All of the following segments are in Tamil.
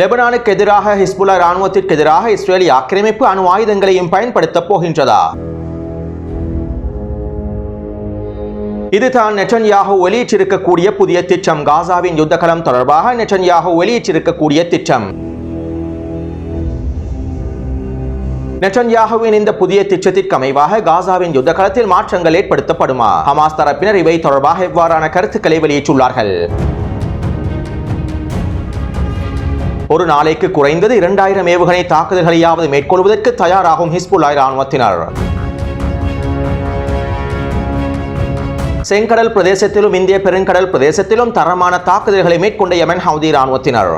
லெபனானுக்கு எதிராக ஹிஸ்புல்லா ராணுவத்திற்கு எதிராக இஸ்ரேலி ஆக்கிரமிப்பு அணு ஆயுதங்களையும் பயன்படுத்தப் போகின்றதா? இதுதான் நெட்டன்யாகு வெளியிட்டிருக்கக்கூடிய புதிய திட்டம். காசாவின் யுத்தகலம் தொடர்பாக நெட்டன்யாகு வெளியிட்டிருக்கக்கூடிய திட்டம். நெட்டன்யாகுவின் இந்த புதிய திட்டத்திற்கு அமைவாக காசாவின் யுத்த களத்தில் மாற்றங்கள் ஏற்படுத்தப்படுமா? ஹமாஸ் தரப்பினர் இவை தொடர்பாக இவ்வாறான கருத்துக்களை வெளியிட்டுள்ளார்கள்? ஒரு நாளைக்கு குறைந்தது இரண்டாயிரம் ஏவுகணை தாக்குதல்களையாவது மேற்கொள்வதற்கு தயாராகும் ஹிஸ்புல்லா ராணுவத்தினர் செங்கடல் பிரதேசத்திலும் இந்திய பெருங்கடல் பிரதேசத்திலும் தரமான தாக்குதல்களை மேற்கொண்ட யமன் ஹவுதி ராணுவத்தினர்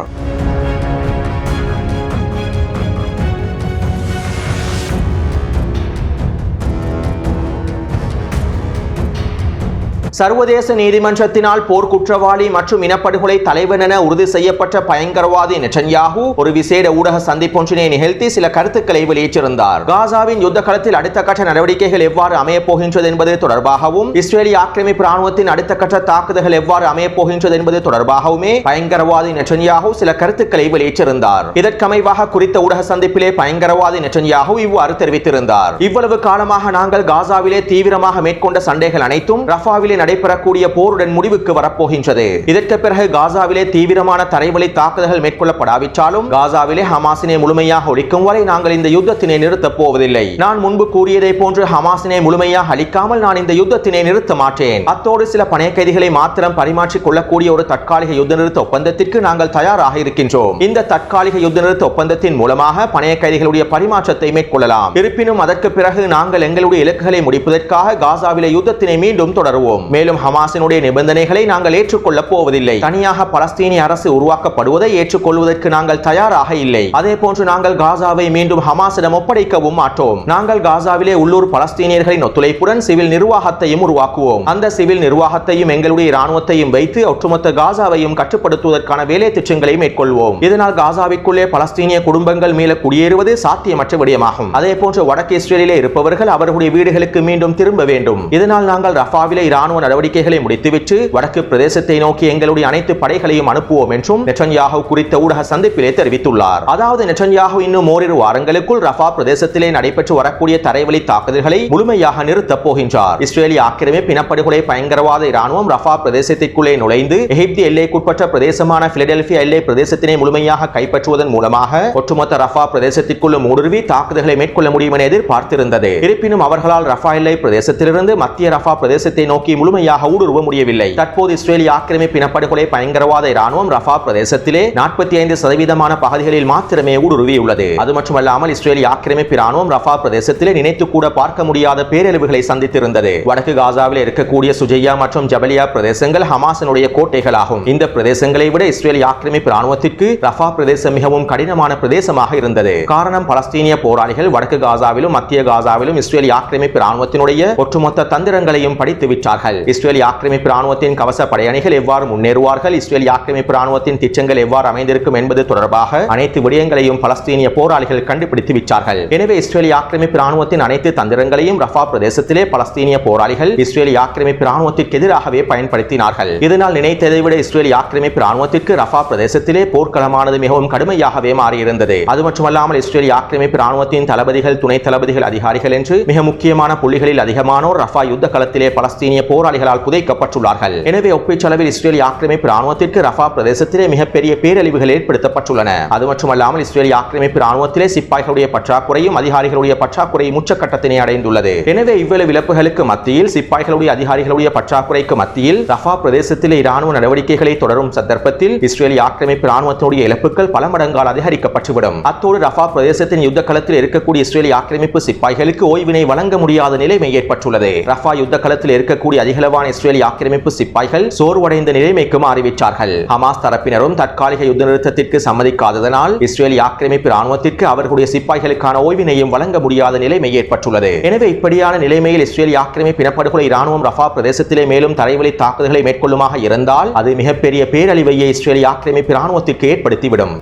சர்வதேச நீதிமன்றத்தினால் போர்க்குற்றவாளி மற்றும் இனப்படுகொலை தலைவன் என உறுதி செய்யப்பட்ட பயங்கரவாதி நெட்டன்யாகு ஒரு விசேட ஊடக சந்திப்பொன்றினை நிகழ்த்தி சில கருத்துக்களை வெளியிட்டிருந்தார். காசாவின் யுத்த களத்தில் அடுத்த கட்ட நடவடிக்கைகள் எவ்வாறு அமையப் போகின்றது என்பது தொடர்பாகவும் இஸ்ரேலிய ஆக்கிரமிப்பு ராணுவத்தின் அடுத்த கட்ட தாக்குதல்கள் எவ்வாறு அமையப் போகின்றது என்பது தொடர்பாகவுமே பயங்கரவாதி நெட்டன்யாகு சில கருத்துக்களை வெளியிட்டிருந்தார். இதற்கமைவாக குறித்த ஊடக சந்திப்பிலே பயங்கரவாதி நெட்டன்யாகு இவ்வாறு தெரிவித்திருந்தார். இவ்வளவு காலமாக நாங்கள் காசாவிலே தீவிரமாக மேற்கொண்ட சண்டைகள் அனைத்தும் ரஃபாவிலே நடைபெறக்கூடிய போருடன் முடிவுக்கு வரப்போகின்றது. இதற்கு பிறகு காசாவிலே தீவிரமான தரைவழி தாக்குதல்கள் மேற்கொள்ளப்படாவிட்டாலும் காசாவிலே ஹமாசினை முழுமையாக ஒழிக்கும் வரை நாங்கள் இந்த யுத்தத்தினை நிறுத்தப் போவதில்லை. நான் முன்பு கூறியதை போன்று ஹமாசினை முழுமையாக அழிக்காமல் நான் இந்த யுத்தத்தினை நிறுத்த மாட்டேன். அத்தோடு சில பணைய கைதிகளை மாத்திரம் பரிமாற்றிக் கொள்ளக்கூடிய ஒரு தற்காலிக யுத்த நிறுத்த ஒப்பந்தத்திற்கு நாங்கள் தயாராக இருக்கின்றோம். இந்த தற்காலிக யுத்த நிறுத்த ஒப்பந்தத்தின் மூலமாக பணைய கைதிகளுடைய பரிமாற்றத்தை மேற்கொள்ளலாம். இருப்பினும் அதற்கு பிறகு நாங்கள் எங்களுடைய இலக்குகளை முடிப்பதற்காக காசாவிலே யுத்தத்தினை மீண்டும் தொடருவோம். மேலும் ஹமாஸினுடைய நிபந்தனைகளை நாங்கள் ஏற்றுக்கொள்ளப் போவதில்லை. தனியாக பலஸ்தீனிய அரசு உருவாக்கப்படுவதை ஏற்றுக்கொள்வதற்கு நாங்கள் தயாராக இல்லை. அதே போன்று நாங்கள் காசாவை மீண்டும் ஹமாஸிடம் ஒப்படைக்கவும் மாட்டோம். நாங்கள் காசாவிலே உள்ளூர் பலஸ்தீனியர்களின் ஒத்துழைப்புடன் சிவில் நிர்வாகத்தையும் உருவாக்குவோம். அந்த சிவில் நிர்வாகத்தையும் எங்களுடைய இராணுவத்தையும் வைத்து ஒட்டுமொத்த காசாவையும் கட்டுப்படுத்துவதற்கான வேலை திட்டங்களை மேற்கொள்வோம். இதனால் காசாவிற்குள்ளே பலஸ்தீனிய குடும்பங்கள் மீள குடியேறுவது சாத்தியமற்ற விடயமாகும். அதே போன்று வடக்கு இஸ்ரேலிலே இருப்பவர்கள் அவர்களுடைய வீடுகளுக்கு மீண்டும் திரும்ப வேண்டும். இதனால் நாங்கள் ரஃபாவிலே இராணுவ நடவடிக்கைகளை முடித்துவிட்டு வடக்கு பிரதேசத்தை நோக்கி எங்களுடைய அனைத்து படைகளையும் அனுப்புவோம் என்றும் நெட்டன்யாகு குறித்த ஊடக சந்திப்பிலே தெரிவித்துள்ளார். அதாவது நெட்டன்யாகு இன்னும் ஓரிரு வாரங்களுக்குள் ரஃபா பிரதேசத்திலே நடைபெற்று வரக்கூடிய தரைவழி தாக்குதல்களை முழுமையாக நிறுத்தப் போகின்றார். இஸ்ரேலிய ஆக்கிரமிப்பு இனப்படுகொலை பயங்கரவாத இராணுவம் ரஃபா பிரதேசத்திற்குள்ளே நுழைந்து எகிப்து எல்லைக்குட்பட்ட பிரதேசமான பிலடெல்பியா எல்லை பிரதேசத்தினை முழுமையாக கைப்பற்றுவதன் மூலமாக ஒட்டுமொத்த ரஃபா பிரதேசத்திற்குள்ளும் ஊடுருவி தாக்குதல்களை மேற்கொள்ள முடியும் என எதிர்பார்த்திருந்தது. இருப்பினும் அவர்களால் ரஃபா எல்லை பிரதேசத்திலிருந்து மத்திய ரஃபா பிரதேசத்தை நோக்கி முழு முழுமையாக ஊடுருவ முடியவில்லை. தற்போது இஸ்ரேலிய ஆக்கிரமிப்பு இனப்படுகொலை பயங்கரவாத இராணுவம் ரஃபா பிரதேசத்திலே நாற்பத்தி ஐந்து சதவீதமான பகுதிகளில் மாத்திரமே ஊடுருவியுள்ளது. அது மட்டுமல்லாமல் இஸ்ரேலிய ஆக்கிரமிப்பு இராணுவம் ரஃபா பிரதேசத்திலே நினைத்து கூட பார்க்க முடியாத பேரழிவுகளை சந்தித்திருந்தது. வடக்கு காசாவில் இருக்கக்கூடிய சுஜையா மற்றும் ஜபலியா பிரதேசங்கள் ஹமாசனுடைய கோட்டைகளாகும். இந்த பிரதேசங்களை விட இஸ்ரேலிய ஆக்கிரமிப்பு இராணுவத்திற்கு ரஃபா பிரதேசம் மிகவும் கடினமான பிரதேசமாக இருந்தது. காரணம் பலஸ்தீனிய போராளிகள் வடக்கு காசாவிலும் மத்திய காசாவிலும் இஸ்ரேலிய ஆக்கிரமிப்பு இராணுவத்தினுடைய ஒட்டுமொத்த தந்திரங்களையும் படித்து விட்டார்கள். இஸ்ரேலிய ஆக்கிரமிப்பு ராணுவத்தின் கவச படையணிகள் எவ்வாறு முன்னேறுவார்கள்? இஸ்ரேலிய ஆக்கிரமிப்பு ராணுவத்தின் திட்டங்கள் எவ்வாறு அமைந்திருக்கும் என்பது தொடர்பாக அனைத்து விடயங்களையும் பலஸ்தீனிய போராளிகள் கண்டுபிடித்து விட்டார்கள். எனவே இஸ்ரேலிய ஆக்கிரமிப்பு ராணுவத்தின் அனைத்து தந்திரங்களையும் ரஃபா பிரதேசத்திலே பலஸ்தீனிய போராளிகள் இஸ்ரேலிய ஆக்கிரமிப்பு ராணுவத்திற்கு எதிராகவே பயன்படுத்தினார்கள். இதனால் நினைத்ததை விட இஸ்ரேலிய ஆக்கிரமிப்பு ராணுவத்திற்கு ரஃபா பிரதேசத்திலே போர்க்களமானது மிகவும் கடுமையாகவே மாறியிருந்தது. அது மட்டுமல்லாமல் இஸ்ரேலிய ஆக்கிரமிப்பு ராணுவத்தின் தளபதிகள் துணை தளபதிகள் அதிகாரிகள் என்று மிக முக்கியமான புள்ளிகளில் அதிகமானோர் ரஃபா யுத்த களத்திலே பலஸ்தீனிய போராளி தீவிரவாதிகளால் புதைக்கப்பட்டுள்ளார்கள். எனவே ஒப்பீச்சளவில் இஸ்ரேலிய ஆக்கிரமிப்பு ராணுவத்திற்கு ரஃபா பிரதேசத்திலே மிகப்பெரிய பேரழிவுகள் ஏற்படுத்தப்பட்டுள்ளன. அது மட்டுமல்லாமல் இஸ்ரேலிய ஆக்கிரமிப்பு ராணுவத்திலே சிப்பாய்களுடைய பற்றாக்குறையும் அதிகாரிகளுடைய பற்றாக்குறையும் உச்சக்கட்டத்தினை அடைந்துள்ளது. எனவே இவ்வளவு இழப்புகளுக்கு மத்தியில் சிப்பாய்களுடைய அதிகாரிகளுடைய பற்றாக்குறைக்கு மத்தியில் ரஃபா பிரதேசத்திலே இராணுவ நடவடிக்கைகளை தொடரும் சந்தர்ப்பத்தில் இஸ்ரேலிய ஆக்கிரமிப்பு ராணுவத்தினுடைய இழப்புகள் பல மடங்கால் அதிகரிக்கப்பட்டுவிடும். அத்தோடு ரஃபா பிரதேசத்தின் யுத்த களத்தில் இருக்கக்கூடிய இஸ்ரேலிய ஆக்கிரமிப்பு சிப்பாய்களுக்கு ஓய்வினை வழங்க முடியாத நிலைமை ஏற்பட்டுள்ளது. ரஃபா யுத்த களத்தில் இருக்கக்கூடிய அதிக அதிகளவான இஸ்ரேலிய ஆக்கிரமிப்பு சிப்பாய்கள் சோர்வடைந்த நிலைமைக்கும் அறிவித்தார்கள் ஹமாஸ் தரப்பினரும் தற்காலிக யுத்த நிறுத்தத்திற்கு சம்மதிக்காததனால் இஸ்ரேலிய ஆக்கிரமிப்பு ராணுவத்திற்கு அவர்களுடைய சிப்பாய்களுக்கான ஓய்வினையும் வழங்க முடியாத நிலைமை ஏற்பட்டுள்ளது. எனவே இப்படியான நிலைமையில் இஸ்ரேலிய ஆக்கிரமிப்பு இனப்படுகொலை ராணுவம் ரஃபா பிரதேசத்திலே மேலும் தரைவழி தாக்குதல்களை மேற்கொள்ளுமாக இருந்தால் அது மிகப்பெரிய பேரழிவையை இஸ்ரேலிய ஆக்கிரமிப்பு ராணுவத்திற்கு ஏற்படுத்திவிடும்.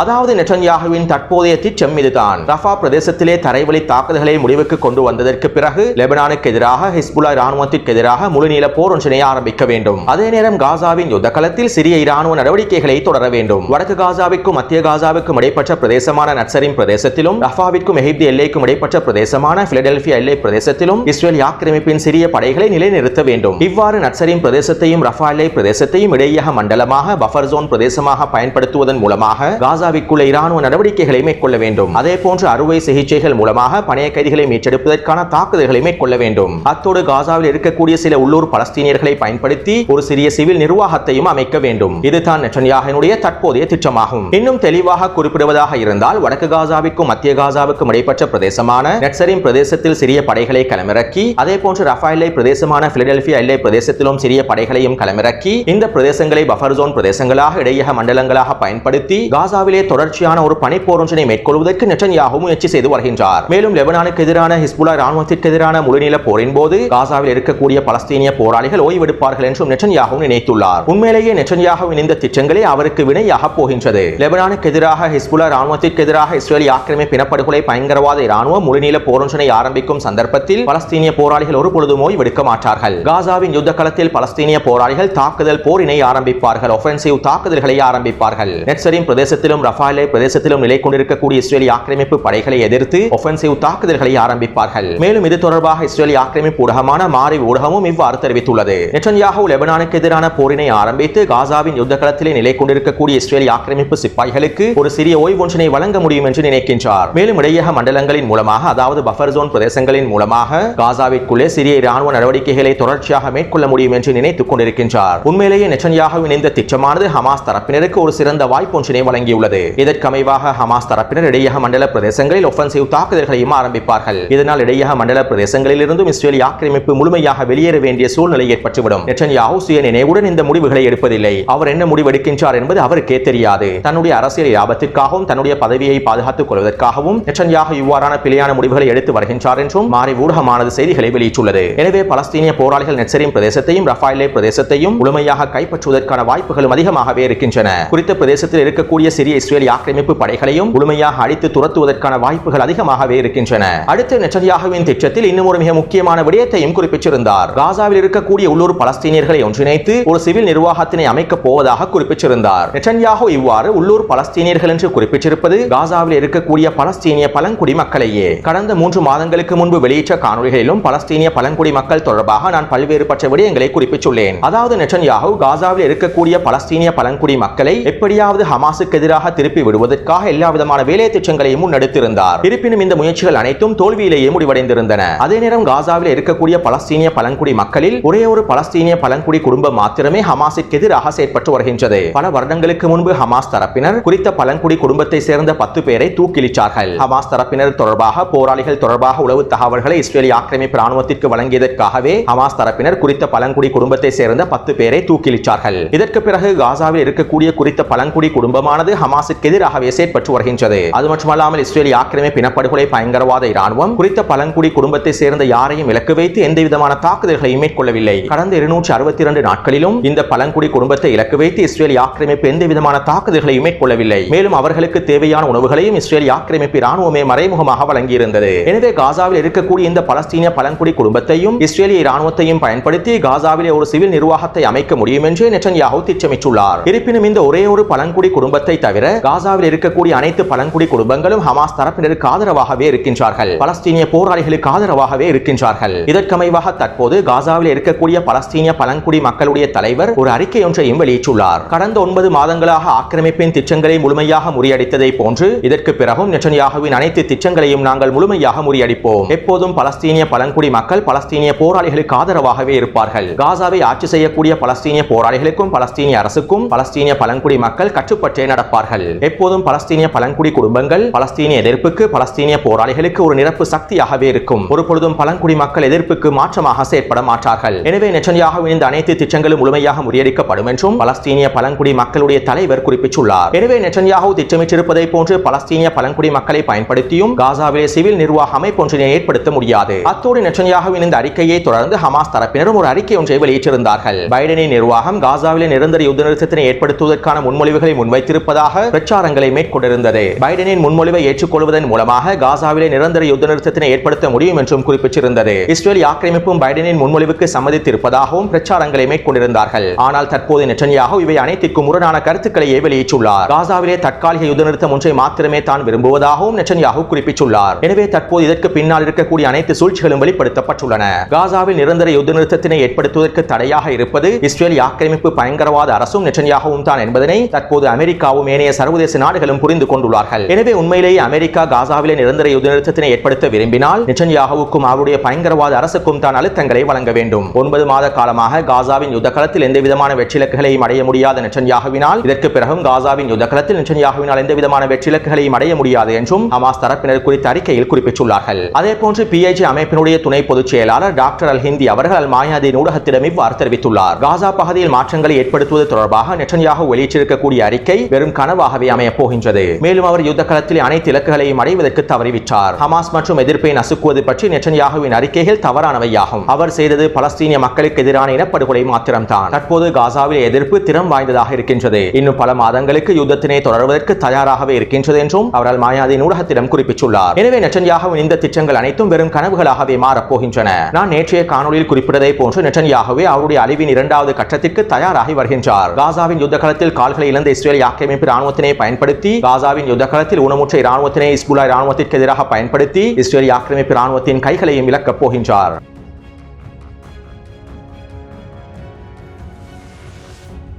அதாவது நெட்டன்யாகுவின் தற்போதைய திட்டம் இதுதான். ரஃபா பிரதேசத்திலே தரைவழி தாக்குதல்களை முடிவுக்கு கொண்டு வந்ததற்கு பிறகு லெபனானுக்கு எதிராக ஹிஸ்புல்லா இராணுவத்திற்கு எதிராக முழுநீள போர் ஒன்றினை ஆரம்பிக்க வேண்டும். அதே நேரம் காசாவின் யுத்த களத்தில் சிறிய இராணுவ நடவடிக்கைகளை தொடர வேண்டும். வடக்கு காசாவிற்கும் மத்திய காசாவிற்கும் இடைப்பட்ட பிரதேசமான நட்சரின் பிரதேசத்திலும் ரஃபாவிற்கும் எகிப்து எல்லைக்கும் இடைப்பட்ட பிரதேசமான பிலடெல்பியா எல்லை பிரதேசத்திலும் இஸ்ரேல் ஆக்கிரமிப்பின் சிறிய படைகளை நிலைநிறுத்த வேண்டும். இவ்வாறு நட்சரின் பிரதேசத்தையும் ரஃபா எல்லை பிரதேசத்தையும் இடையக மண்டலமாக பஃபர் ஜோன் பிரதேசமாக பயன்படுத்துவதன் மூலமாக காசா காசாவிற்குள்ள இராணுவ நடவடிக்கைகளை மேற்கொள்ள வேண்டும். அதே போன்று அறுவை சிகிச்சைகள் மூலமாக பணைய கைதிகளை மீட்டெடுப்பதற்கான தாக்குதல்களை மேற்கொள்ள வேண்டும். அத்தோடு காசாவில் இருக்கக்கூடிய சில உள்ளூர் பலஸ்தீனியர்களை பயன்படுத்தி ஒரு சிறிய சிவில் நிர்வாகத்தையும் அமைக்க வேண்டும். இதுதான் நெட்டன்யாகனுடைய தற்போதைய திட்டமாகும். இன்னும் தெளிவாக குறிப்பிடுவதாக இருந்தால் வடக்கு காசாவிற்கும் மத்திய காசாவுக்கும் இடைப்பட்ட பிரதேசமான நெட்சரின் பிரதேசத்தில் சிறிய படைகளை களமிறக்கி அதே போன்று ரஃபா எல்லை பிரதேசமான பிலடெல்பியா எல்லை பிரதேசத்திலும் சிறிய படைகளையும் களமிறக்கி இந்த பிரதேசங்களை பஃபர் ஜோன் பிரதேசங்களாக இடையக மண்டலங்களாக பயன்படுத்தி காசாவில் காசாவிலே தொடர்ச்சியான ஒரு பனிப்போர் ஒன்றினை மேற்கொள்வதற்கு நெட்டன்யாகு முயற்சி செய்து வருகின்றார். மேலும் லெபனானுக்கு எதிரான ஹிஸ்புலா ராணுவத்திற்கு எதிரான முழுநில போரின் போது காசாவில் இருக்கக்கூடிய பலஸ்தீனிய போராளிகள் ஓய்வெடுப்பார்கள் என்றும் நெட்டன்யாகு நினைத்துள்ளார். உண்மையிலேயே நெட்டன்யாகுவின் இந்த திட்டங்களே அவருக்கு வினையாக போகின்றது. லெபனானுக்கு எதிராக ஹிஸ்புலா ராணுவத்திற்கு எதிராக இஸ்ரேலி ஆக்கிரமிப்பு இனப்படுகொலை பயங்கரவாத இராணுவம் முழுநீள போரொன்றினை ஆரம்பிக்கும் சந்தர்ப்பத்தில் பலஸ்தீனிய போராளிகள் ஒரு பொழுதும் ஓய்வெடுக்க மாட்டார்கள். காசாவின் யுத்த களத்தில் பலஸ்தீனிய போராளிகள் தாக்குதல் போரினை ஆரம்பிப்பார்கள். ஒஃபென்சிவ் தாக்குதல்களை ஆரம்பிப்பார்கள். நெட்சரின் பிரதேசத்திலும் ரஃபாலே பிரதேசத்திலும் நிலை கொண்டிருக்கக்கூடிய இஸ்ரேலி ஆக்கிரமிப்பு படைகளை எதிர்த்து ஒஃபென்சிவ் தாக்குதல்களை ஆரம்பிப்பார்கள். மேலும் இது தொடர்பாக இஸ்ரேலி ஆக்கிரமிப்பு ஊடகமான மாறி ஊடகமும் இவ்வாறு தெரிவித்துள்ளது. நெட்டன்யாகு லெபனானுக்கு எதிரான போரினை ஆரம்பித்து காசாவின் யுத்த களத்திலே நிலை கொண்டிருக்கக்கூடிய இஸ்ரேலி ஆக்கிரமிப்பு சிப்பாய்களுக்கு ஒரு சிறிய ஓய்வொன்றினை வழங்க முடியும் என்று நினைக்கின்றார். மேலும் இடையக மண்டலங்களின் மூலமாக அதாவது பஃபர் ஜோன் பிரதேசங்களின் மூலமாக காசாவிற்குள்ளே சிறிய இராணுவ நடவடிக்கைகளை தொடர்ச்சியாக மேற்கொள்ள முடியும் என்று நினைத்துக் கொண்டிருக்கின்றார். உண்மையிலேயே நெட்டன்யாகுவின் இந்த திட்டமானது ஹமாஸ் தரப்பினருக்கு ஒரு சிறந்த வாய்ப்பொன்றினை வழங்கியுள்ளது. இதற்கமைவாக ஹமாஸ் தரப்பினர் இடையக மண்டல பிரதேசங்களில் ஒஃபென்சிவ் தாக்குதல்களையும் ஆரம்பிப்பார்கள். இதனால் இடையக மண்டல பிரதேசங்களில் இருந்தும் இஸ்ரேல் ஆக்கிரமிப்பு முழுமையாக வெளியேற வேண்டிய சூழ்நிலை ஏற்பட்டுவிடும். நெட்டன்யாஹு சுய நினைவுடன் இந்த முடிவுகளை எடுப்பதில்லை. அவர் என்ன முடிவெடுக்கின்றார் என்பது அவருக்கே தெரியாது. தன்னுடைய அரசியல் லாபத்திற்காகவும் தன்னுடைய பதவியை பாதுகாத்துக் கொள்வதற்காகவும் நெட்டன்யாஹு இவ்வாறான பிழையான முடிவுகளை எடுத்து வருகின்றார் என்றும் மாறி ஊடகமானது செய்திகளை வெளியிட்டுள்ளது. எனவே பலஸ்தீனிய போராளிகள் நெச்சரின் பிரதேசத்தையும் ரஃபாயிலே பிரதேசத்தையும் முழுமையாக கைப்பற்றுவதற்கான வாய்ப்புகளும் அதிகமாகவே இருக்கின்றன. குறித்த பிரதேசத்தில் இருக்கக்கூடிய சிறிய இஸ்ரேலி ஆக்கிரமிப்பு படைகளையும் முழுமையாக அழித்து துரத்துவதற்கான வாய்ப்புகள் அதிகமாகவே இருக்கின்றன. அடுத்து நெச்சரியாகவின் திட்டத்தில் இன்னும் ஒரு மிக முக்கியமான விடயத்தையும் குறிப்பிட்டிருந்தார். காசாவில் இருக்கக்கூடிய உள்ளூர் பலஸ்தீனியர்களை ஒன்றிணைத்து ஒரு சிவில் நிர்வாகத்தினை அமைக்கப் போவதாக குறிப்பிட்டிருந்தார். நெட்டன்யாகு இவ்வாறு உள்ளூர் பலஸ்தீனியர்கள் என்று குறிப்பிட்டிருப்பது காசாவில் இருக்கக்கூடிய பலஸ்தீனிய பழங்குடி மக்களையே. கடந்த மூன்று மாதங்களுக்கு முன்பு வெளியிட்ட காணொலிகளிலும் பலஸ்தீனிய பழங்குடி மக்கள் தொடர்பாக நான் பல்வேறுபட்ட விடயங்களை குறிப்பிட்டுள்ளேன். அதாவது நெச்சன்யாகு காசாவில் இருக்கக்கூடிய பலஸ்தீனிய பழங்குடி மக்களை எப்படியாவது ஹமாஸுக்கு எதிராக திருப்பி விடுவதற்காக எல்லா விதமான வேலை திட்டங்களையும் முன்னெடுத்திருந்தார் இருப்பினும் இந்த முயற்சிகள் அனைத்தும் தோல்வியிலேயே முடிவடைந்திருந்தன. அதே நேரம் காசாவில் இருக்கக்கூடிய பலஸ்தீனிய பழங்குடி மக்களில் ஒரே ஒரு பலஸ்தீனிய பழங்குடி குடும்பம் மாத்திரமே ஹமாஸிற்கு எதிராக செயற்பட்டு வருகின்றது. பல வருடங்களுக்கு முன்பு ஹமாஸ் தரப்பினர் குறித்த பழங்குடி குடும்பத்தை சேர்ந்த பத்து பேரை தூக்கிலிச்சார்கள். ஹமாஸ் தரப்பினர் தொடர்பாக போராளிகள் தொடர்பாக உளவு தகவல்களை இஸ்ரேலிய ஆக்கிரமிப்பு ராணுவத்திற்கு வழங்கியதற்காகவே ஹமாஸ் தரப்பினர் குறித்த பழங்குடி குடும்பத்தை சேர்ந்த பத்து பேரை தூக்கிலிச்சார்கள். இதற்கு பிறகு காசாவில் இருக்கக்கூடிய குறித்த பழங்குடி குடும்பமானது ஹமாஸ் ஹமாஸுக்கு எதிராகவே செயற்பட்டு வருகின்றது. அது மட்டுமல்லாமல் இஸ்ரேலிய ஆக்கிரமிப்பு இனப்படுகொலை பயங்கரவாத இராணுவம் குறித்த பழங்குடி குடும்பத்தை சேர்ந்த யாரையும் இலக்கு வைத்து எந்த விதமான தாக்குதல்களையும் மேற்கொள்ளவில்லை. கடந்த இருநூற்றி அறுபத்தி இரண்டு நாட்களிலும் இந்த பழங்குடி குடும்பத்தை இலக்கு வைத்து இஸ்ரேலிய ஆக்கிரமிப்பு எந்த விதமான தாக்குதல்களையும் மேற்கொள்ளவில்லை. மேலும் அவர்களுக்கு தேவையான உணவுகளையும் இஸ்ரேலிய ஆக்கிரமிப்பு இராணுவமே மறைமுகமாக வழங்கியிருந்தது. எனவே காசாவில் இருக்கக்கூடிய இந்த பலஸ்தீனிய பழங்குடி குடும்பத்தையும் இஸ்ரேலிய இராணுவத்தையும் பயன்படுத்தி காசாவிலே ஒரு சிவில் நிர்வாகத்தை அமைக்க முடியும் என்று நெட்டன்யாகு திட்டமிட்டுள்ளார். இருப்பினும் இந்த ஒரே ஒரு பழங்குடி குடும்பத்தை தவிர காசாவில் இருக்கக்கூடிய அனைத்து பழங்குடி குடும்பங்களும் ஹமாஸ் தரப்பினருக்கு ஆதரவாகவே இருக்கின்றார்கள். பலஸ்தீனிய போராளிகளுக்கு ஆதரவாகவே இருக்கின்றார்கள். இதற்கமைவாக தற்போது காசாவில் இருக்கக்கூடிய பலஸ்தீனிய பழங்குடி மக்களுடைய தலைவர் ஒரு அறிக்கை ஒன்றையும் வெளியிட்டுள்ளார். கடந்த ஒன்பது மாதங்களாக ஆக்கிரமிப்பின் திட்டங்களை முழுமையாக முறியடித்ததை போன்று இதற்கு பிறகும் நெட்டன்யாகுவின் அனைத்து திட்டங்களையும் நாங்கள் முழுமையாக முறியடிப்போம். எப்போதும் பலஸ்தீனிய பழங்குடி மக்கள் பலஸ்தீனிய போராளிகளுக்கு ஆதரவாகவே இருப்பார்கள். காசாவை ஆட்சி செய்யக்கூடிய பலஸ்தீனிய போராளிகளுக்கும் பலஸ்தீனிய அரசுக்கும் பலஸ்தீனிய பழங்குடி மக்கள் கட்டுப்பட்டே நடப்பார்கள். எப்போதும் பலஸ்தீனிய பழங்குடி குடும்பங்கள் பலஸ்தீனிய எதிர்ப்புக்கு பலஸ்தீனிய போராளிகளுக்கு ஒரு நிரப்பு சக்தியாகவே இருக்கும். ஒரு பொழுதும் பழங்குடி மக்கள் எதிர்ப்புக்கு மாற்றமாக செயற்பட மாட்டார்கள். எனவே நெச்சன்யாகுவின் இந்த அனைத்து திட்டங்களும் முழுமையாக முறியடிக்கப்படும் என்றும் பலஸ்தீனிய பழங்குடி மக்களுடைய தலைவர் குறிப்பிட்டுள்ளார். எனவே நெச்சன்யாகு திட்டமிட்டிருப்பதை போன்று பலஸ்தீனிய பழங்குடி மக்களை பயன்படுத்தியும் காசாவிலே சிவில் நிர்வாக அமைப்பு ஒன்றினை ஏற்படுத்த முடியாது. அத்தோடு நெச்சன்யாகுவின் இந்த அறிக்கையை தொடர்ந்து ஹமாஸ் தரப்பினரும் ஒரு அறிக்கை ஒன்றை வெளியிட்டிருந்தார்கள். பைடனின் நிர்வாகம் காசாவிலே நிரந்தர யுத்த நிறுத்தத்தினை ஏற்படுத்துவதற்கான முன்மொழிவுகளை முன்வைத்திருப்பதாக தொடர்பாக பிரச்சாரங்களை மேற்கொண்டிருந்தது. பைடனின் முன்மொழிவை ஏற்றுக்கொள்வதன் மூலமாக காசாவிலே நிரந்தர யுத்த நிறுத்தத்தினை ஏற்படுத்த முடியும் என்றும் குறிப்பிட்டிருந்தது இஸ்ரேல் ஆக்கிரமிப்பும் பைடனின் முன்மொழிவுக்கு சம்மதித்திருப்பதாகவும் பிரச்சாரங்களை மேற்கொண்டிருந்தார்கள். ஆனால் தற்போது நெட்டன்யாகு இவை அனைத்திற்கும் முரணான கருத்துக்களையே வெளியிட்டுள்ளார். காசாவிலே தற்காலிக யுத்த நிறுத்தம் ஒன்றை மாத்திரமே தான் விரும்புவதாகவும் நெட்டன்யாகு குறிப்பிட்டுள்ளார். எனவே தற்போது இதற்கு பின்னால் இருக்கக்கூடிய அனைத்து சூழ்ச்சிகளும் வெளிப்படுத்தப்பட்டுள்ளன. காசாவில் நிரந்தர யுத்த நிறுத்தத்தினை ஏற்படுத்துவதற்கு தடையாக இருப்பது இஸ்ரேல் ஆக்கிரமிப்பு பயங்கரவாத அரசும் நெட்டன்யாகவும் தான் என்பதனை தற்போது அமெரிக்காவும் ஏனைய சர்வதேச நாடுகளும் புரிந்து கொண்டுள்ளார்கள். எனவே உண்மையிலேயே அமெரிக்கா காசாவிலே நிரந்தர யுத்த நிறுத்தத்தினை ஏற்படுத்த விரும்பினால் நெட்டன்யாகுவுக்கும் அவருடைய பயங்கரவாத அரசுக்கும் தான் அழுத்தங்களை வழங்க வேண்டும். ஒன்பது மாத காலமாக காசாவின் யுத்த களத்தில் எந்த விதமான வெற்றிலக்குகளையும் அடைய முடியாத நெட்டன்யாகுவினால் இதற்கு பிறகும் காசாவின் யுத்த களத்தில் நெட்டன்யாகுவினால் எந்த விதமான வெற்றிலக்குகளையும் அடைய முடியாது என்றும் ஹமாஸ் தரப்பினர் குறித்த அறிக்கையில் குறிப்பிட்டுள்ளார்கள். அதே போன்று பிஐஜி அமைப்பினுடைய துணை பொதுச் செயலாளர் டாக்டர் அல் ஹிந்தி அவர்கள் அல் மாயாதீன் ஊடகத்திடம் இவ்வாறு தெரிவித்துள்ளார். காசா பகுதியில் மாற்றங்களை ஏற்படுத்துவது தொடர்பாக நெட்டன்யாகு வெளியிட்டிருக்கக்கூடிய அறிக்கை வெறும் கனவு கனவாகவே அமையப் போகின்றது. மேலும் அவர் யுத்த களத்தில் அனைத்து இலக்குகளையும் அடைவதற்கு தவறிவிட்டார். ஹமாஸ் மற்றும் எதிர்ப்பை நசுக்குவது பற்றி நெச்சன்யாகுவின் அறிக்கைகள் தவறானவையாகும். அவர் செய்தது பலஸ்தீனிய மக்களுக்கு எதிரான இனப்படுகொலை மாத்திரம்தான். தற்போது காசாவில் எதிர்ப்பு திறம் வாய்ந்ததாக இருக்கின்றது. இன்னும் பல மாதங்களுக்கு யுத்தத்தினை தொடர்வதற்கு தயாராகவே இருக்கின்றது என்றும் அவரால் மாயாதீன் ஊடகத்திடம் குறிப்பிட்டுள்ளார். எனவே நெச்சன்யாகுவின் இந்த திட்டங்கள் அனைத்தும் வெறும் கனவுகளாகவே மாறப்போகின்றன நான் நேற்றைய காணொலியில் குறிப்பிட்டதை போன்று நெட்டன்யாகவே அவருடைய அழிவின் இரண்டாவது கட்டத்திற்கு தயாராகி வருகின்றார். காசாவின் யுத்த களத்தில் கால்களை இழந்த இஸ்ரேல் ஆக்கிரமிப்பு ராணுவத்தினை பயன்படுத்தி காசாவின் யுத்த களத்தில் ஊனமுற்ற இராணுவத்தினை இஸ்புல்லா இராணுவத்திற்கு எதிராக பயன்படுத்தி இஸ்ரேல் ஆக்கிரமிப்பு ராணுவத்தின் கைகளையும் இழக்கப் போகின்றார்.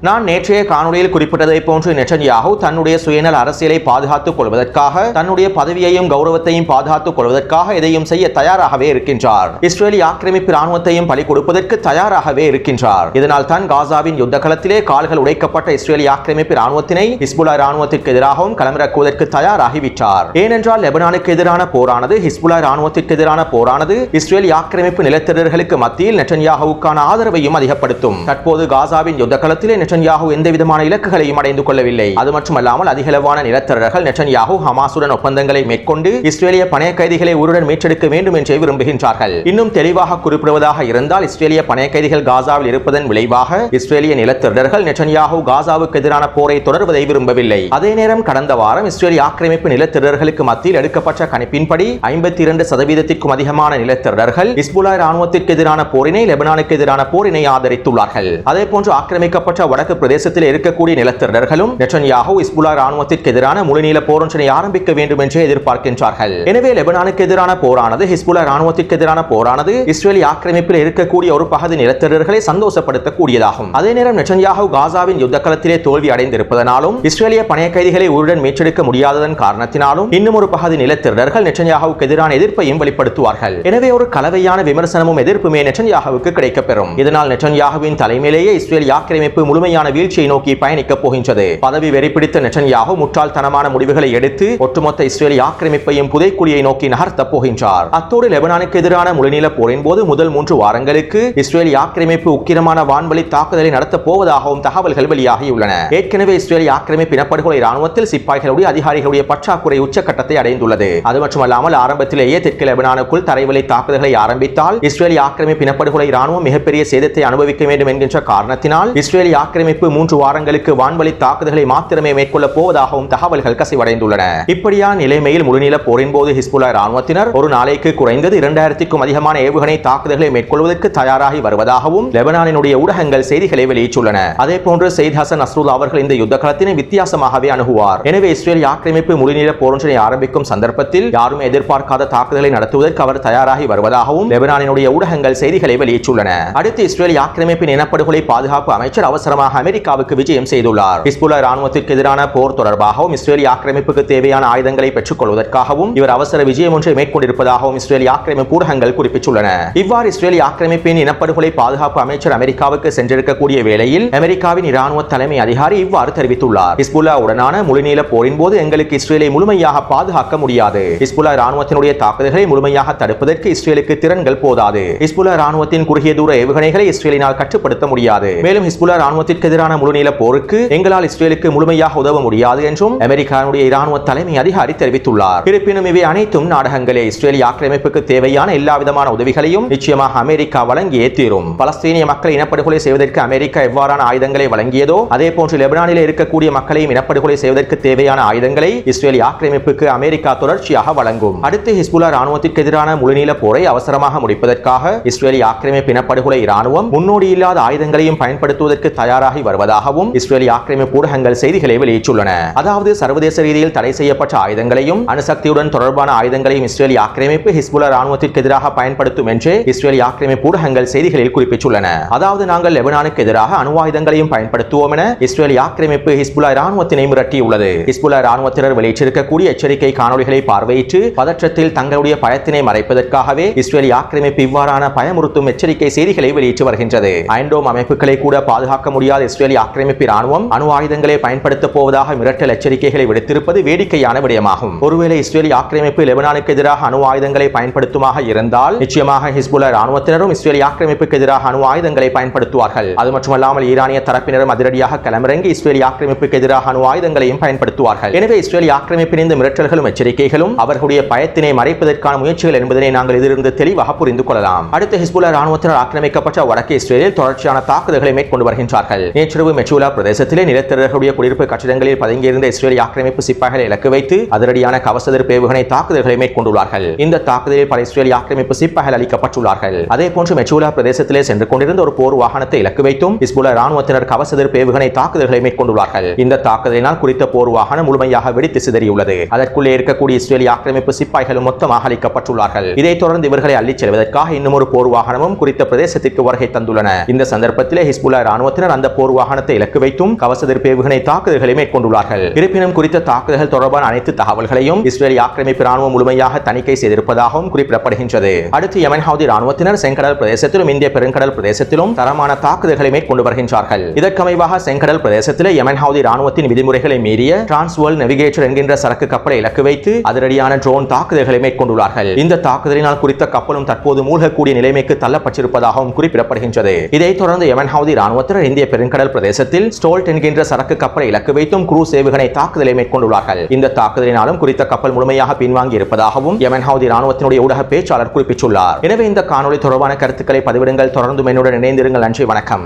நான் நேற்றைய காணொலியில் குறிப்பிட்டதை போன்று நெட்டன்யாகு தன்னுடைய சுயநல அரசியலை பாதுகாத்துக் கொள்வதற்காக தன்னுடைய பதவியையும் கௌரவத்தையும் பாதுகாத்துக் கொள்வதற்காக எதையும் செய்ய தயாராகவே இருக்கின்றார். இஸ்ரேலி ஆக்கிரமிப்பு ராணுவத்தையும் பலி கொடுப்பதற்கு தயாராகவே இருக்கின்றார். இதனால் தான் காசாவின் யுத்த களத்திலே கால்கள் உடைக்கப்பட்ட இஸ்ரேலி ஆக்கிரமிப்பு ராணுவத்தினை ஹிஸ்புல்லா ராணுவத்திற்கு எதிராகவும் களமிறக்குவதற்கு தயாராகிவிட்டார். ஏனென்றால் லெபனானுக்கு எதிரான போரானது ஹிஸ்புல்லா ராணுவத்திற்கு எதிரான போரானது இஸ்ரேலி ஆக்கிரமிப்பு நிலத்திரர்களுக்கு மத்தியில் நெட்டன்யாகுவுக்கான ஆதரவையும் அதிகப்படுத்தும். தற்போது காசாவின் யுத்த களத்திலே நெட்டன்யாகு எந்த விதமான இலக்குகளையும் அடைந்து கொள்ளவில்லை. அது மட்டுமல்லாமல் அதிகளவான நிலத்தரர்கள் நெட்டன்யாகு ஹமாசுடன் ஒப்பந்தங்களை மேற்கொண்டு இஸ்ரேலிய பணைய கைதிகளை உருடன் மீட்டெடுக்க வேண்டும் என்றே விரும்புகின்றார்கள். இன்னும் தெளிவாக குறிப்பிடுவதாக இருந்தால் இஸ்ரேலிய பணைய கைதிகள் காசாவில் இருப்பதன் விளைவாக இஸ்ரேலிய நிலத்திரர்கள் நெட்டன்யாகு காசாவுக்கு எதிரான போரை தொடர்வதை விரும்பவில்லை. அதே நேரம் கடந்த வாரம் இஸ்ரேலிய ஆக்கிரமிப்பு நிலத்திரர்களுக்கு மத்தியில் எடுக்கப்பட்ட கணிப்பின்படி ஐம்பத்தி இரண்டு சதவீதத்திற்கும் அதிகமான நிலத்திரர்கள் இஸ்புலா ராணுவத்திற்கு எதிரான போரினை லெபனானுக்கு எதிரான போரினை ஆதரித்துள்ளார்கள். அதே போன்று ஆக்கிரமிக்கப்பட்ட வடக்கு பிரதேசத்தில் இருக்கக்கூடிய நிலத்திரர்களும் நெட்டன்யாகு இஸ்புலா ராணுவத்திற்கு எதிரான முழுநீள போரொன்றினை ஆரம்பிக்க வேண்டும் என்று எதிர்பார்க்கின்றார்கள். எனவே லெபனானுக்கு எதிரான போரானது ஹிஸ்புலா ராணுவத்திற்கு எதிரான போரானது இஸ்ரேலி ஆக்கிரமிப்பில் இருக்கக்கூடிய ஒரு பகுதி நிலத்திரர்களை சந்தோஷப்படுத்தக்கூடியதாகும். அதே நேரம் நெட்டன்யாகு காசாவின் யுத்த களத்திலே தோல்வி அடைந்திருப்பதனாலும் இஸ்ரேலிய பணைய கைதிகளை உருடன் மீட்டெடுக்க முடியாததன் காரணத்தினாலும் இன்னும் ஒரு பகுதி நிலத்திரர்கள் நெட்டன்யாகுவுக்கு எதிரான எதிர்ப்பையும் வெளிப்படுத்துவார்கள். எனவே ஒரு கலவையான விமர்சனமும் எதிர்ப்புமே நெட்டன்யாகுவுக்கு கிடைக்கப்பெறும். இதனால் நெட்டன்யாகுவின் தலைமையிலேயே இஸ்ரேல் ஆக்கிரமிப்பு முழுமை கடுமையான வீழ்ச்சியை நோக்கி பயணிக்கப் போகின்றது. பதவி வெறிப்பிடித்த நெட்டன்யாகு முட்டாள்தனமான முடிவுகளை எடுத்து ஒட்டுமொத்த இஸ்ரேலி ஆக்கிரமிப்பையும் புதைக்குழியை நோக்கி நகர்த்தப் போகின்றார். அத்தோடு லெபனானுக்கு எதிரான முழுநில போரின் போது முதல் மூன்று வாரங்களுக்கு இஸ்ரேலி ஆக்கிரமிப்பு உக்கிரமான வான்வழி தாக்குதலை நடத்தப் போவதாகவும் தகவல்கள் வெளியாகியுள்ளன. ஏற்கனவே இஸ்ரேலி ஆக்கிரமிப்பு இனப்படுகொலை ராணுவத்தில் சிப்பாய்களுடைய அதிகாரிகளுடைய பற்றாக்குறை உச்சக்கட்டத்தை அடைந்துள்ளது. அது மட்டுமல்லாமல் ஆரம்பத்திலேயே தெற்கு லெபனானுக்குள் தரைவழி தாக்குதல்களை ஆரம்பித்தால் இஸ்ரேலி ஆக்கிரமிப்பு இனப்படுகொலை ராணுவம் மிகப்பெரிய சேதத்தை அனுபவிக்க வேண்டும் என்கின்ற காரணத்தினால் இஸ்ரேலி ஆக்கிரமிப்பு ஆக்கிரமிப்பு மூன்று வாரங்களுக்கு வான்வழி தாக்குதல்களை மாத்திரமே மேற்கொள்ளப் போவதாகவும் தகவல்கள் கசிவடைந்துள்ளன. இப்படியான நிலைமையில் முழுநில போரின் போது ஹிஸ்புல்லா ராணுவத்தினர் ஒரு நாளைக்கு குறைந்தது இரண்டாயிரத்திற்கும் அதிகமான ஏவுகணை தாக்குதல்களை மேற்கொள்வதற்கு தயாராகி வருவதாகவும் லெபனானினுடைய ஊடகங்கள் செய்திகளை வெளியிட்டுள்ளன. அதே போன்று செய்த் ஹசன் அஸ்ருல்லா அவர்கள் இந்த யுத்த களத்தினை வித்தியாசமாகவே அணுகுவார். எனவே இஸ்ரேல் ஆக்கிரமிப்பு முழுநில போரொன்றினை ஆரம்பிக்கும் சந்தர்ப்பத்தில் யாரும் எதிர்பார்க்காத தாக்குதலை நடத்துவதற்கு அவர் தயாராகி வருவதாகவும் லெபனானினுடைய ஊடகங்கள் செய்திகளை வெளியிட்டுள்ளன. அடுத்து இஸ்ரேல் ஆக்கிரமிப்பின் இனப்படுகொலை பாதுகாப்பு அமைச்சர் அவசரமாக அமெரிக்காவுக்கு விஜயம் செய்துள்ளார். ஹிஸ்புல்லா ராணுவத்திற்கு எதிரான போர் தொடர்பாகவும் இஸ்ரேலிய ஆக்கிரமிப்புக்கு தேவையான ஆயுதங்களை பெற்றுக் கொள்வதற்காகவும் இவர் அவசர விஜயம் ஒன்றை மேற்கொண்டிருப்பதாகவும் இஸ்ரேலிய ஆக்கிரமிப்பு ஊடகங்கள் குறிப்பிட்டுள்ளன. இவ்வாறு இஸ்ரேலிய ஆக்கிரமிப்பின் இனப்படுகொலை பாதுகாப்பு அமைச்சர் அமெரிக்காவுக்கு சென்றிருக்கக்கூடிய வேளையில் அமெரிக்காவின் இராணுவ தலைமை அதிகாரி இவ்வாறு தெரிவித்துள்ளார். ஹிஸ்புல்லா உடனான முழுநீள போரின் போது எங்களுக்கு இஸ்ரேலை முழுமையாக பாதுகாக்க முடியாது. ஹிஸ்புல்லா ராணுவத்தினுடைய தாக்குதல்களை முழுமையாக தடுப்பதற்கு இஸ்ரேலுக்கு திறன்கள் போதாது. ஹிஸ்புல்லா ராணுவத்தின் குறுகிய தூர ஏவுகணைகளை இஸ்ரேலினால் கட்டுப்படுத்த முடியாது. மேலும் ஹிஸ்புல்லா ராணுவத்தின் யுத்தத்திற்கு எதிரான முழுநீள போருக்கு எங்களால் இஸ்ரேலுக்கு முழுமையாக உதவ முடியாது என்றும் அமெரிக்காவுடைய இராணுவ தலைமை அதிகாரி தெரிவித்துள்ளார். இருப்பினும் இவை அனைத்தும் நாடகங்களே. இஸ்ரேலிய ஆக்கிரமிப்புக்கு தேவையான எல்லா விதமான உதவிகளையும் நிச்சயமாக அமெரிக்கா வழங்கியே தீரும். பலஸ்தீனிய மக்களை இனப்படுகொலை செய்வதற்கு அமெரிக்கா எவ்வாறான ஆயுதங்களை வழங்கியதோ அதே போன்று லெபனானில் இருக்கக்கூடிய மக்களையும் இனப்படுகொலை செய்வதற்கு தேவையான ஆயுதங்களை இஸ்ரேலிய ஆக்கிரமிப்புக்கு அமெரிக்கா தொடர்ச்சியாக வழங்கும். அடுத்து ஹிஸ்புல்லா ராணுவத்திற்கு எதிரான முழுநீள போரை அவசரமாக முடிப்பதற்காக இஸ்ரேலிய ஆக்கிரமிப்பு இனப்படுகொலை ராணுவம் முன்னோடி இல்லாத ஆயுதங்களையும் பயன்படுத்துவதற்கு தயார் தயாராகி வருவதாகவும் இஸ்ரேலிய ஆக்கிரமிப்பு ஊடகங்கள் செய்திகளை வெளியிட்டுள்ளன. அதாவது சர்வதேச ரீதியில் தடை செய்யப்பட்ட ஆயுதங்களையும் அணுசக்தியுடன் தொடர்பான ஆயுதங்களையும் இஸ்ரேலிய ஆக்கிரமிப்பு ஹிஸ்புல்லா ராணுவத்திற்கு எதிராக பயன்படுத்தும் என்று இஸ்ரேலிய ஆக்கிரமிப்பு ஊடகங்கள் செய்திகளில் குறிப்பிட்டுள்ளன. அதாவது நாங்கள் லெபனானுக்கு எதிராக அணு ஆயுதங்களையும் பயன்படுத்துவோம் என இஸ்ரேலிய ஆக்கிரமிப்பு ஹிஸ்புல்லா ராணுவத்தினை மிரட்டியுள்ளது. ஹிஸ்புல்லா ராணுவத்தினர் வெளியிட்டிருக்கக்கூடிய எச்சரிக்கை காணொலிகளை பார்வையிட்டு பதற்றத்தில் தங்களுடைய பயத்தினை மறைப்பதற்காகவே இஸ்ரேலிய ஆக்கிரமிப்பு இவ்வாறான பயமுறுத்தும் எச்சரிக்கை செய்திகளை வெளியிட்டு வருகின்றது. ஐண்டோம் அமைப்புகளை கூட பாதுகாக்க முடியாத இஸ்ரேலிய ஆக்கிரமிப்பு ராணுவம் அணு ஆயுதங்களை பயன்படுத்தப் போவதாக மிரட்டல் எச்சரிக்கைகளை விடுத்திருப்பது வேடிக்கையான விடயமாகும். ஒருவேளை இஸ்ரேலிய ஆக்கிரமிப்பு லெபனானுக்கு எதிராக அணு ஆயுதங்களை பயன்படுத்துமாக இருந்தால் நிச்சயமாக ஹிஸ்புல்லா ராணுவத்தினரும் இஸ்ரேலிய ஆக்கிரமிப்புக்கு எதிராக அணு ஆயுதங்களை பயன்படுத்துவார்கள். அது மட்டுமல்லாமல் ஈரானிய தரப்பினரும் அதிரடியாக களமிறங்கி இஸ்ரேலிய ஆக்கிரமிப்புக்கு எதிராக அணு ஆயுதங்களையும் பயன்படுத்துவார்கள். எனவே இஸ்ரேலிய ஆக்கிரமிப்பின் இந்த மிரட்டல்களும் எச்சரிக்கைகளும் அவர்களுடைய பயத்தினை மறைப்பதற்கான முயற்சிகள் என்பதனை நாங்கள் இதிலிருந்து தெளிவாக புரிந்து கொள்ளலாம். அடுத்து ஹிஸ்புல்லா ராணுவத்தினர் ஆக்கிரமிக்கப்பட்ட வடக்கு இஸ்ரேலில் தொடர்ச்சியான தாக்குதல்களை மேற்கொண்டு வருகின்றார்கள். நேற்றிரவு மெச்சூலா பிரதேசத்திலே நிலத்திரர்களுடைய குடியிருப்பு கட்டிடங்களில் பதுங்கியிருந்த இஸ்ரேலிய ஆக்கிரமிப்பு சிப்பாய்களை இலக்கு வைத்து அதிரடியான கவச எதிர்ப்பு ஏவுகணை தாக்குதல்களை மேற்கொண்டுள்ளார்கள். இந்த தாக்குதலில் பல இஸ்ரேலிய ஆக்கிரமிப்பு சிப்பாய்கள் அளிக்கப்பட்டுள்ளார்கள். அதே போன்று மெச்சூலா பிரதேசத்திலே சென்று கொண்டிருந்த ஒரு போர் வாகனத்தை இலக்கு வைத்தும் ஹிஸ்புல்லா ராணுவத்தினர் கவச எதிர்ப்பு ஏவுகணை தாக்குதல்களை மேற்கொண்டுள்ளார்கள். இந்த தாக்குதலினால் குறித்த போர் வாகனம் முழுமையாக வெடித்து சிதறியுள்ளது. அதற்குள்ளே இருக்கக்கூடிய இஸ்ரேலிய ஆக்கிரமிப்பு சிப்பாய்களும் மொத்தமாக அளிக்கப்பட்டுள்ளார்கள் இதைத் தொடர்ந்து இவர்களை அள்ளிச் செல்வதற்காக இன்னும் ஒரு போர் வாகனமும் குறித்த பிரதேசத்திற்கு வருகை தந்துள்ளன. இந்த சந்தர்ப்பத்திலே ஹிஸ்புல்லா ராணுவத்தினர் அந்த போர் வாகனத்தை இலக்கு வைத்தும் கவச எதிர்ப்பு ஏவுகணை தாக்குதல்களை மேற்கொண்டுள்ளார்கள். இருப்பினும் குறித்த தாக்குதல்கள் தொடர்பான அனைத்து தகவல்களையும் இஸ்ரேலிய ஆக்கிரமிப்பு ராணுவம் முழுமையாக தணிக்கை செய்திருப்பதாகவும் குறிப்பிடப்படுகின்றது. அடுத்து யமன் ஹவுதி ராணுவத்தினர் செங்கடல் பிரதேசத்திலும் இந்திய பெருங்கடல் பிரதேசத்திலும் தரமான தாக்குதல்களை மேற்கொண்டு வருகின்றார்கள். இதற்கமைவாக செங்கடல் பிரதேசத்திலே யமன் ஹவுதி ராணுவத்தின் விதிமுறைகளை மீறிய டிரான்ஸ்வேர்ல் நெவிகேட்டர் என்கின்ற சரக்கு கப்பலை இலக்கு வைத்து அதிரடியான ட்ரோன் தாக்குதல்களை மேற்கொண்டுள்ளார்கள். இந்த தாக்குதலினால் குறித்த கப்பலும் தற்போது மூழ்கக்கூடிய நிலைமைக்கு தள்ளப்பட்டிருப்பதாகவும் குறிப்பிடப்படுகின்றது. இதைத் தொடர்ந்து யமன் ஹவுதி ராணுவத்தினர் இந்திய பெருங்கடல் பிரதேசத்தில் ஸ்டோல்ட் என்கின்ற சரக்கு கப்பலை இலக்கு வைத்தும் குரூஸ் ஏவுகணை தாக்குதலை மேற்கொண்டுள்ளார்கள். இந்த தாக்குதலினாலும் குறித்த கப்பல் முழுமையாக பின்வாங்கி இருப்பதாகவும் யமன் ஹவுதி ராணுவத்தினுடைய ஊடக பேச்சாளர் குறிப்பிட்டுள்ளார். எனவே இந்த காணொலி தொடர்பான கருத்துக்களை பதிவிடுங்கள். தொடர்ந்து என்னுடன் இணைந்திருங்கள். நன்றி வணக்கம்.